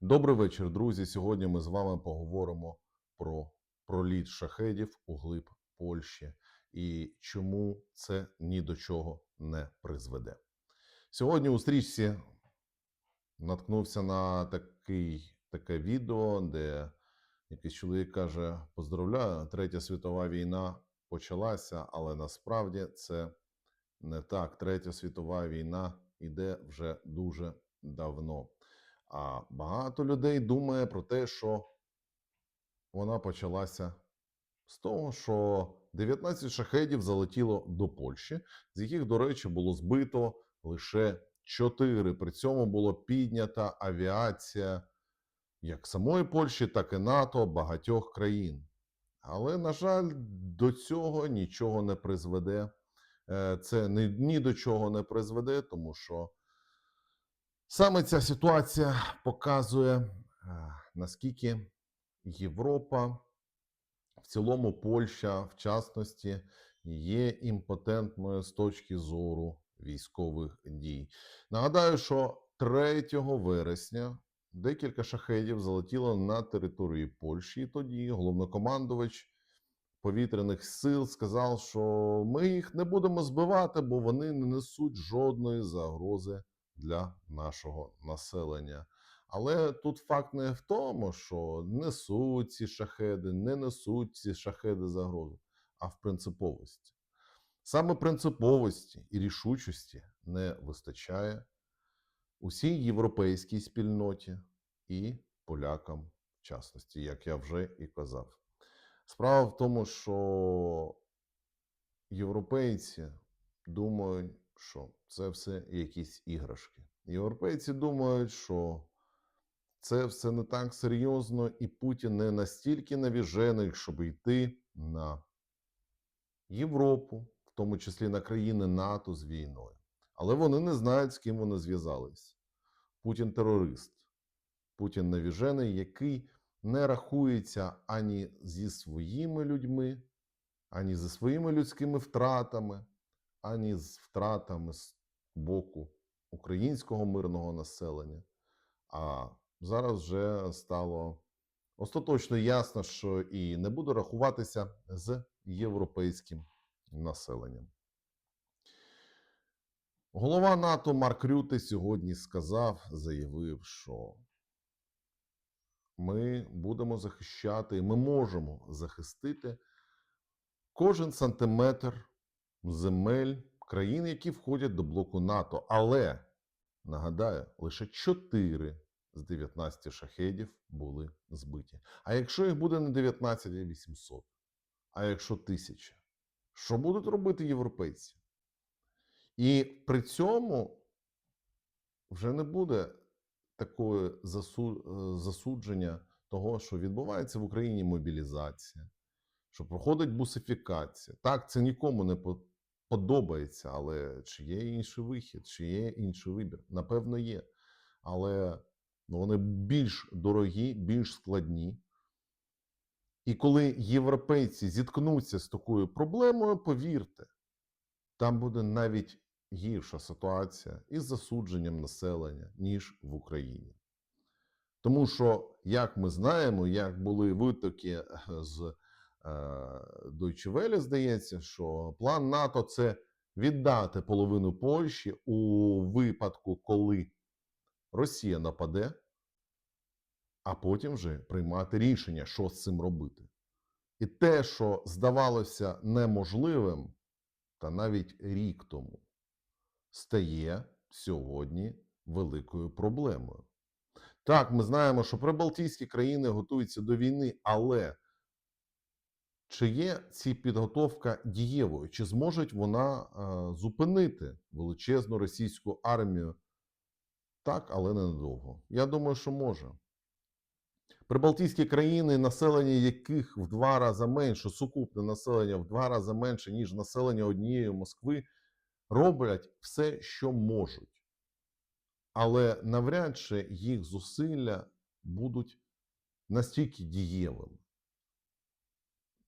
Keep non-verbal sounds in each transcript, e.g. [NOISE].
Добрий вечір, друзі. Сьогодні ми з вами поговоримо про проліт шахедів у глиб Польщі і чому це ні до чого не призведе. Сьогодні у стрічці наткнувся на такий, таке відео, де якийсь чоловік каже: Поздравляю, Третя світова війна почалася, але насправді це не так. Третя світова війна іде вже дуже давно. А багато людей думає про те, що вона почалася з того, що 19 шахедів залетіло до Польщі, з яких, до речі, було збито лише 4. При цьому було піднята авіація як самої Польщі, так і НАТО багатьох країн. Але, на жаль, до цього нічого не призведе. Е, Це ні до чого не призведе, тому що Саме ця ситуація показує, е, наскільки Європа, в цілому Польща, в частності, є імпотентною з точки зору військових дій. Нагадаю, що 3 вересня декілька шахедів залетіло на територію Польщі. Тоді головнокомандувач повітряних сил сказав, що ми їх не будемо збивати, бо вони не несуть жодної загрози для нашого населення. Але тут факт не в тому, що несуть ці шахеди, не несуть ці шахеди загрозу, а в принциповості. Саме принциповості і рішучості не вистачає усій європейській спільноті і полякам, в частності, як я вже і казав. Справа в тому, що європейці думають, що це все якісь іграшки. Європейці думають, що це все не так серйозно, і Путін не настільки навіжений, щоб йти на Європу, в тому числі на країни НАТО з війною. Але вони не знають, з ким вони зв'язались. Путін терорист, Путін навіжений, який не рахується ані зі своїми людьми, ані зі своїми людськими втратами, ані з втратами з боку українського мирного населення. А зараз вже стало остаточно ясно, що і не буде рахуватися з європейським населенням. Голова НАТО Марк Рюте сьогодні сказав, заявив, що ми будемо захищати, ми можемо захистити кожен сантиметр земель країн, які входять до блоку НАТО. Але нагадаю, лише 4 з 19 шахедів були збиті. А якщо їх буде не 19, а 800, а якщо 1000, що будуть робити європейці? І при цьому вже не буде такої е, засудження того, що відбувається в Україні мобілізація, що проходить бусифікація. Так, це нікому не подобається, але чи є інший вихід, чи є інший вибір? Напевно, є. Але ну, вони більш дорогі, більш складні. І коли європейці зіткнуться з такою проблемою, повірте, там буде навіть гірша ситуація із засудженням населення, ніж в Україні. Тому що, як ми знаємо, як були витоки е, з Deutsche Welle, здається, що план НАТО це віддати половину Польщі у випадку, коли Росія нападе, а потім вже приймати рішення, що з цим робити. І те, що здавалося неможливим, та навіть рік тому, стає сьогодні великою проблемою. Так, ми знаємо, що прибалтійські країни готуються до війни, але чи є ці підготовка дієвою? Чи зможе вона е, зупинити величезну російську армію? Так, але ненадовго. Я думаю, що може. Прибалтійські країни, населення яких в два рази менше, сукупне населення в два рази менше, ніж населення однієї Москви, роблять все, що можуть. Але навряд чи їх зусилля будуть настільки дієвими.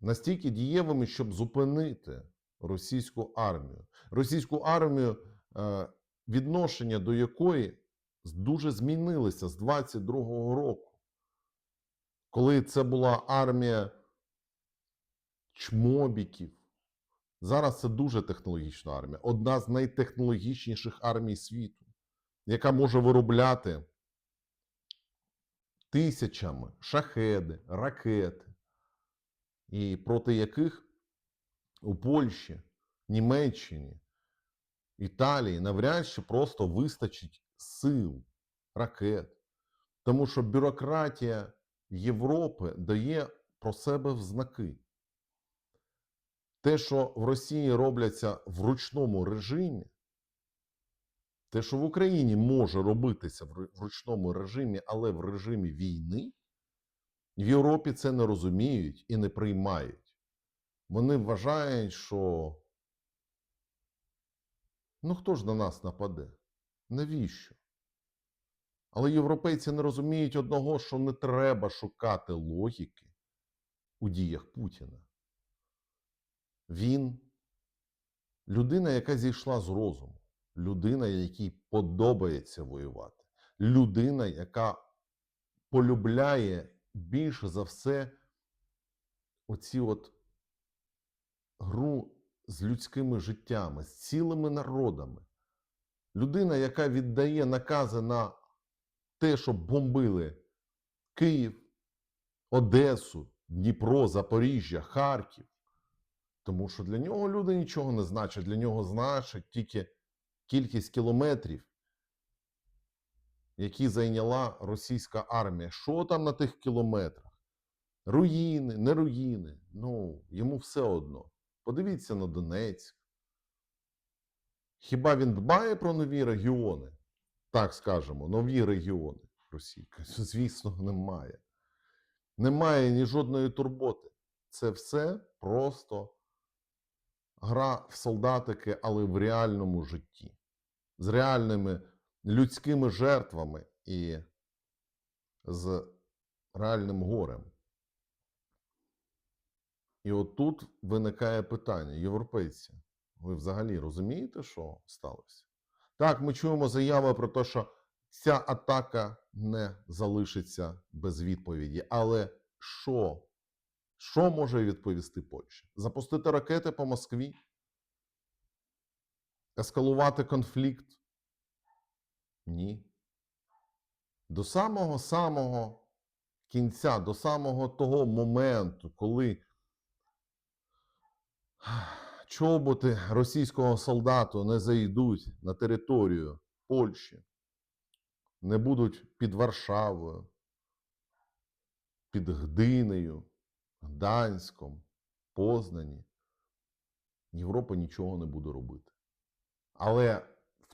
Настільки дієвими, щоб зупинити російську армію. Російську армію, е, відношення до якої дуже змінилися з 22-го року, коли це була армія чмобіків. Зараз це дуже технологічна армія. Одна з найтехнологічніших армій світу, яка може виробляти тисячами шахеди, ракети, і проти яких у Польщі, Німеччині, Італії навряд чи просто вистачить сил, ракет. Тому що бюрократія Європи дає про себе в знаки. Те, що в Росії робляться в ручному режимі, те, що в Україні може робитися в ручному режимі, але в режимі війни, в Європі це не розуміють і не приймають. Вони вважають, що ну хто ж на нас нападе? Навіщо? Але європейці не розуміють одного, що не треба шукати логіки у діях Путіна. Він людина, яка зійшла з розуму, людина, якій подобається воювати, людина, яка полюбляє більше за все оці от гру з людськими життями, з цілими народами. Людина, яка віддає накази на те, щоб бомбили Київ, Одесу, Дніпро, Запоріжжя, Харків. Тому що для нього люди нічого не значать. Для нього значить тільки кількість кілометрів, які зайняла російська армія. Що там на тих кілометрах? Руїни, не руїни. Ну, йому все одно. Подивіться на Донецьк. Хіба він дбає про нові регіони? Так скажемо, нові регіони Росії. [LAUGHS] Звісно, немає. Немає ні жодної турботи. Це все просто гра в солдатики, але в реальному житті, з реальними людськими жертвами і з реальним горем. І отут виникає питання: європейці, ви взагалі розумієте, що сталося? Так, ми чуємо заяви про те, що ця атака не залишиться без відповіді. Але що? Що може відповісти Польща? Запустити ракети по Москві? Ескалувати конфлікт? Ні. До самого самого кінця, до самого того моменту, коли чоботи російського солдату не зайдуть на територію Польщі, не будуть під Варшавою, під Гдинею, Гданськом, Познані, Європа нічого не буде робити. Але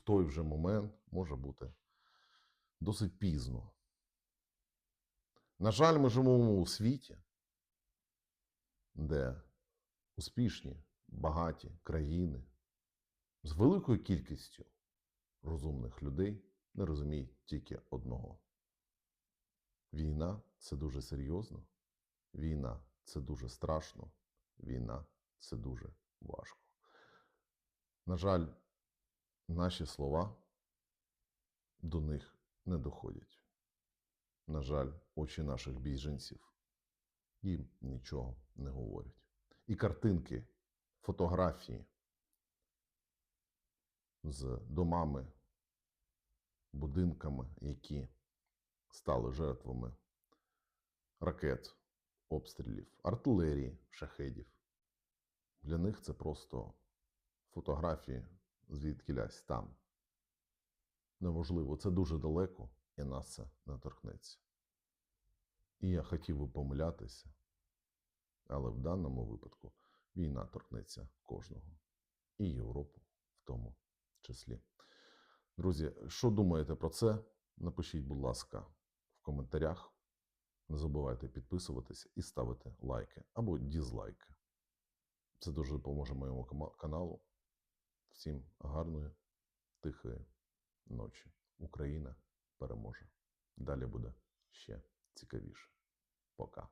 той вже момент може бути досить пізно. На жаль, ми живемо у світі, де успішні, багаті країни з великою кількістю розумних людей не розуміють тільки одного. Війна це дуже серйозно, війна це дуже страшно, війна це дуже важко. На жаль, наші слова до них не доходять. На жаль, очі наших біженців їм нічого не говорять. І картинки, фотографії з домами, будинками, які стали жертвами ракет, обстрілів, артилерії, шахедів. Для них це просто фотографії звідкілясь там. Неможливо, це дуже далеко, і нас це не торкнеться. І я хотів би помилятися, але в даному випадку війна торкнеться кожного, і Європу в тому числі. Друзі, що думаєте про це? Напишіть, будь ласка, в коментарях. Не забувайте підписуватися і ставити лайки або дізлайки. Це дуже допоможе моєму каналу. Всім гарної, тихої ночі. Україна переможе. Далі буде ще цікавіше. Пока.